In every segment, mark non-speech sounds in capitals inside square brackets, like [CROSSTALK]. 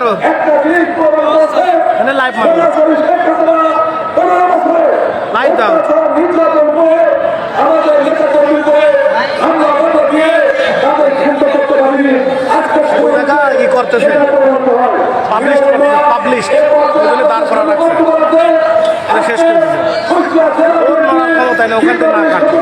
মারো। এখানে মারো। লাইভ দাও। শেষ ওর ওখান থেকে না কাটছে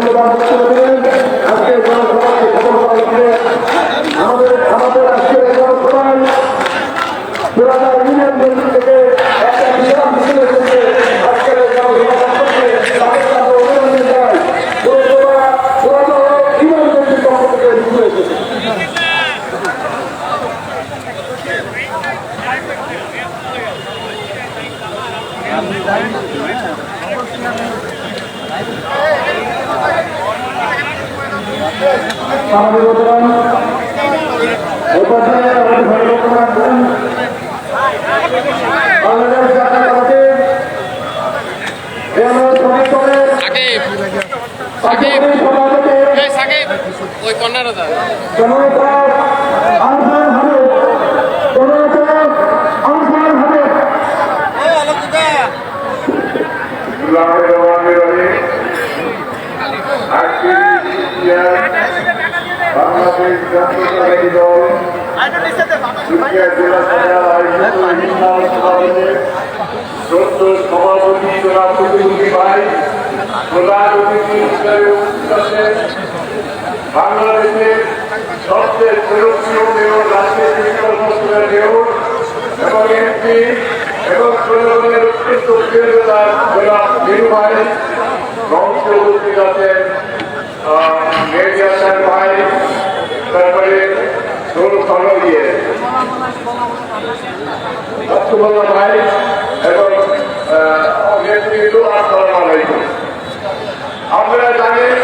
অত্যন্ত মূল্যবান বক্তব্য দিলেন আজকে জনসভাকে সফল করার জন্য আমাদের আমাদের আজকের এই জনসভায় পুরানা ইউনিয়ন মন্দির থেকে একটা বিশাল মিছিল এসেছে আজকের এই জনসভা সম্পর্কে তাদের কাছে অভিনন্দন জানাই পুরসভা পুরানো ইউনিয়ন মন্দির পক্ষ থেকে মিছিল এসেছে আমাদের বর্তমান এই পর্যায়ে আমাদের ভাই বর্তমান আছেন বাংলাদেশ জাতীয়তাবাদী এমন শ্রমিক দলের সাকিব কার্যকরী সভাপতি এই সাকিব ওই কর্নারে দা বাংলাদেশ জাতীয়তাবাদী দল কুষ্টিয়া জেলা শাখার আয়োজিত সভাপতি জনাব প্রতিনিধি ভাই প্রধান অতিথি হিসেবে উপস্থিত আছেন বাংলাদেশের সবচেয়ে জনপ্রিয় মেয়র রাজনীতি বিজ্ঞান সংস্থার মেয়র এবং এমপি এবং জনগণের অত্যন্ত প্রিয় নেতা জনাব ভাই মঞ্চে উপস্থিত আছেন মেহেদি হাসান ভাই তারপরে দিয়ে লক্ষ্মণা ভাই এবং নেতৃত্ব আসসালাম আলাইকুম আপনারা জানেন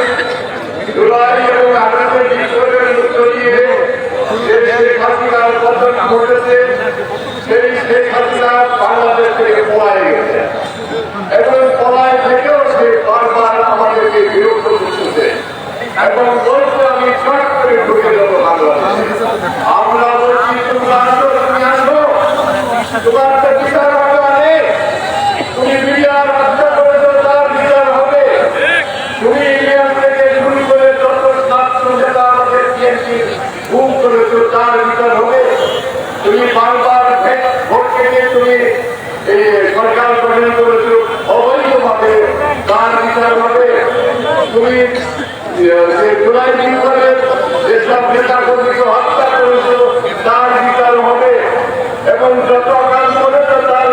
জুলাই এবং আগস্টের বিপ্লবের মধ্য দিয়ে যে শেখ হাসিনার পতন ঘটেছে, সেই শেখ হাসিনা বাংলাদেশ থেকে পলায় গেছে। এবং পলায় থেকেও সে বারবার আমাদেরকে বিরক্ত করতেছে। এবং বলছে, আমি শর্ট করে ঢুকে যাব বাংলাদেশে। আমরা বলছি, তোমরা আসো, তুমি আসো। তোমার তো বিচার হবে অনেক তুমি মিডিয়ার হত্যা করেছ তার বিচার হবে তুমি ইন্ডিয়ান থেকে শুরু করে যত ছাত্র নেতা আমাদের বিএনপি গুম করেছ তার বিচার হবে তুমি বারবার ভে- ভোট কেটে তুমি এই সরকার গঠন তার তার এবং যত কাজ তার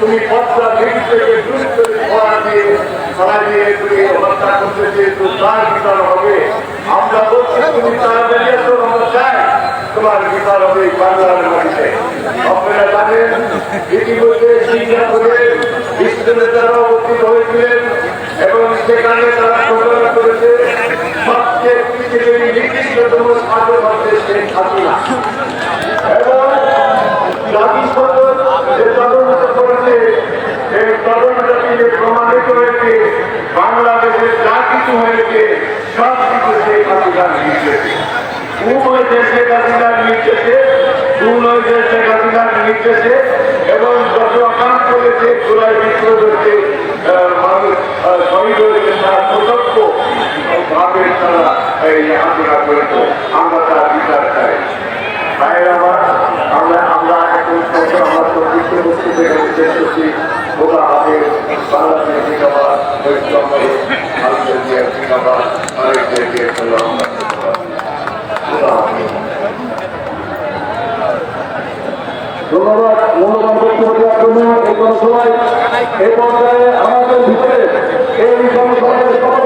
তুমি পদ্মা দিক থেকে দূর করে দিয়ে ছড়া দিয়ে তুমি হত্যা করতে চেয়েছো তার বিচার হবে। আমরা বলছি, তুমি তাড়াতাড়ি এসো আমরা চাই। তোমার বিচার হবে বাংলার মাটিতে। আপনারা জানেন, ইতিমধ্যে সিঙ্গাপুরে ইসলামের দ্বারা অবস্থিত হয়েছিলেন এবং সেখানে তারা ঘোষণা করেছে উভয় শেখ হাসিনার নির্দেশে দুর্নয় শেখ হাসিনার নির্দেশে এবং যত আকান্ত করেছে জুলাই বিপ্লবের মানুষ শহীদ হয়েছে তারা সতর্ক করেছে। আমরা তার আমরা আমরা এখন বাংলাদেশ জিন্দাবাদ ওয়েস্ট বেঙ্গল ভারতের জিন্দাবাদ অনেক জায়গায় ধন্যবাদ মূল্যবান বক্তব্য দেওয়ার জন্য এই পর্যায়ে আমাদের ভিতরে এই জনসভায় সকল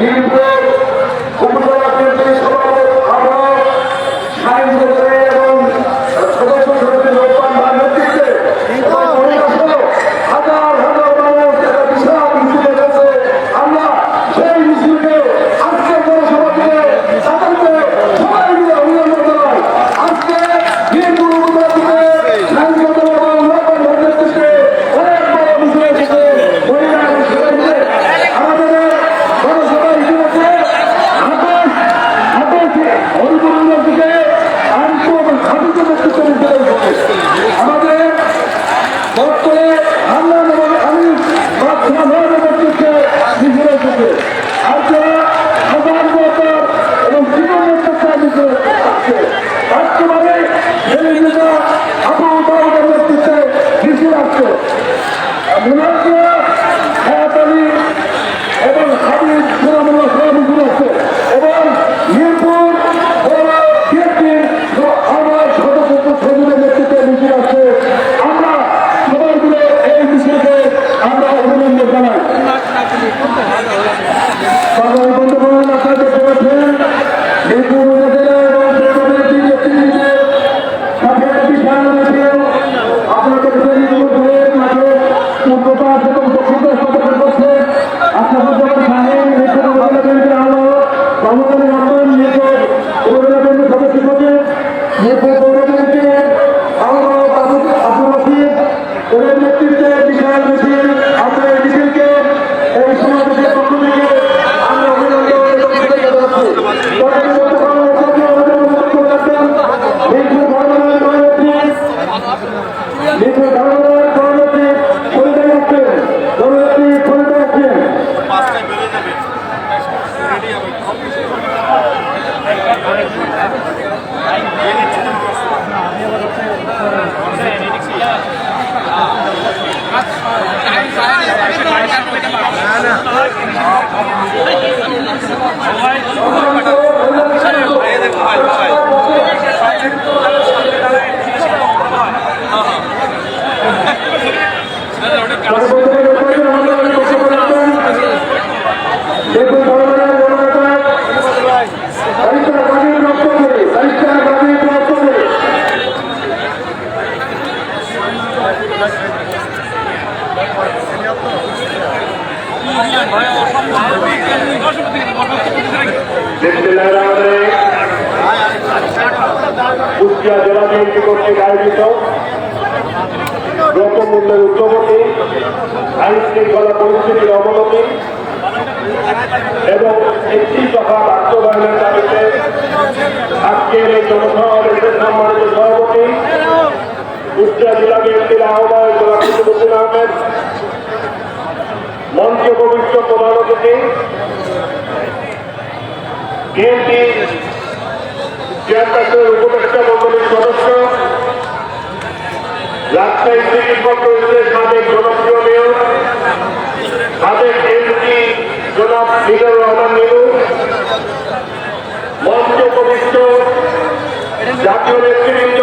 নির্ভর এগুলো [LAUGHS] কুষ্টিয়া জেলা বিএনপি কর্তৃক আয়োজিত দ্রব্যমূল্যের উদ্যোগতি আইন শৃঙ্খলা পরিস্থিতির অবনতি এবং একটি দফা বাস্তবায়নের দাবিতে আজকের এই জনসমাবেশের সম্মানিত সভাপতি কুষ্টিয়া জেলা বিএনপির আহ্বায়ক জেলা আহমেদ, মঞ্চ পবিত্র প্রধান অতিথি বিএনপি চেয়ারপার্সনের উপদেষ্টা মন্ডলীর সদস্য, রাজশাহী সিটি কর্পোরেশনের সাবেক জনপ্রিয় মেয়র, সাবেক এমপি জনাব মিজানুর রহমান মিলু মঞ্চ কনিষ্ঠ জাতীয় নেতৃবৃন্দ,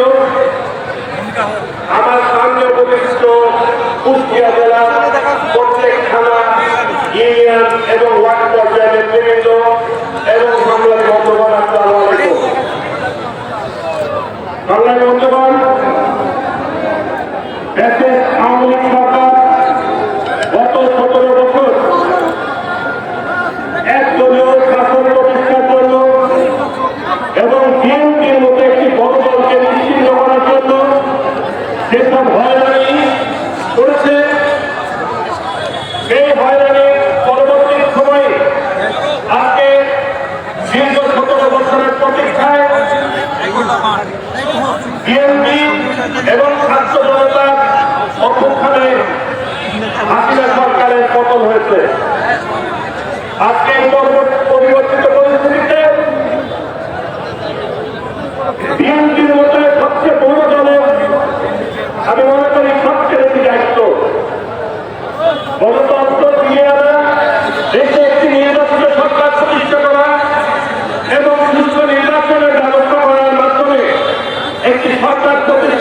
আমার সামনে উপবিষ্ট কুষ্টিয়া জেলা এবং ছাত্র জনতার অভ্যুত্থানে আসিলা সরকারের পতন হয়েছে। আজকে পরিবর্তিত পরিস্থিতিতে বিএনপির মধ্যে সবচেয়ে বড় দলের আমি মনে করি সবচেয়ে বেশি দায়িত্ব। গণতন্ত্র দিয়ে আনা দেশে একটি নির্বাচিত সরকার প্রতিষ্ঠা করা এবং সুস্থ নির্বাচনের ব্যবস্থা করার মাধ্যমে একটি সরকার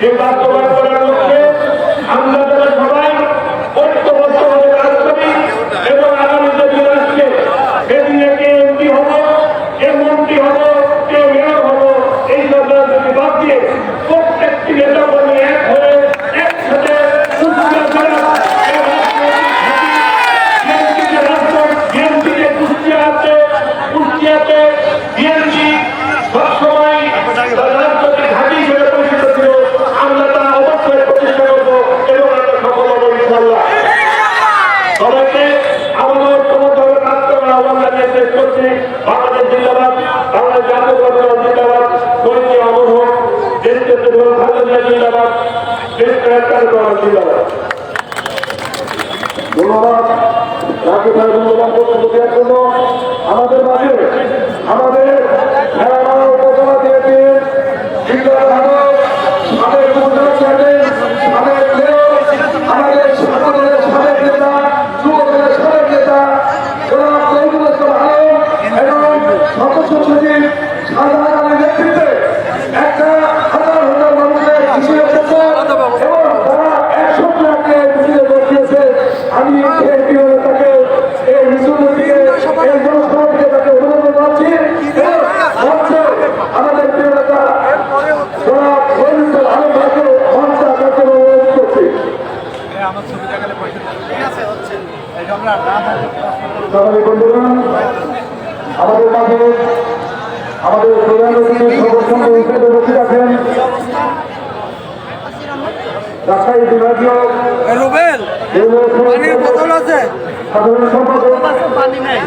এ বাস্তবায়ন করা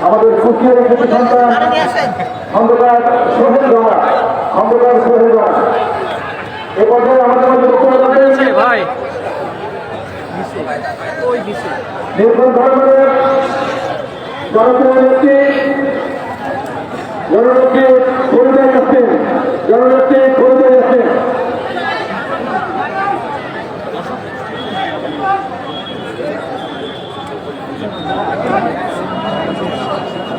আমাদের কুষ্টিয়ার একটি সন্তান। খন্দকার সোহেল রা খন্দকার সোহেল রা এ পর্যায়ে আমাদের মধ্যে বক্তব্য রাখবেন ভাই। নির্ভর ধর্মের জনপ্রিয় নেত্রী জননেত্রী ফরিদা ইয়াসিন জননেত্রী ফরিদা ইয়াসিন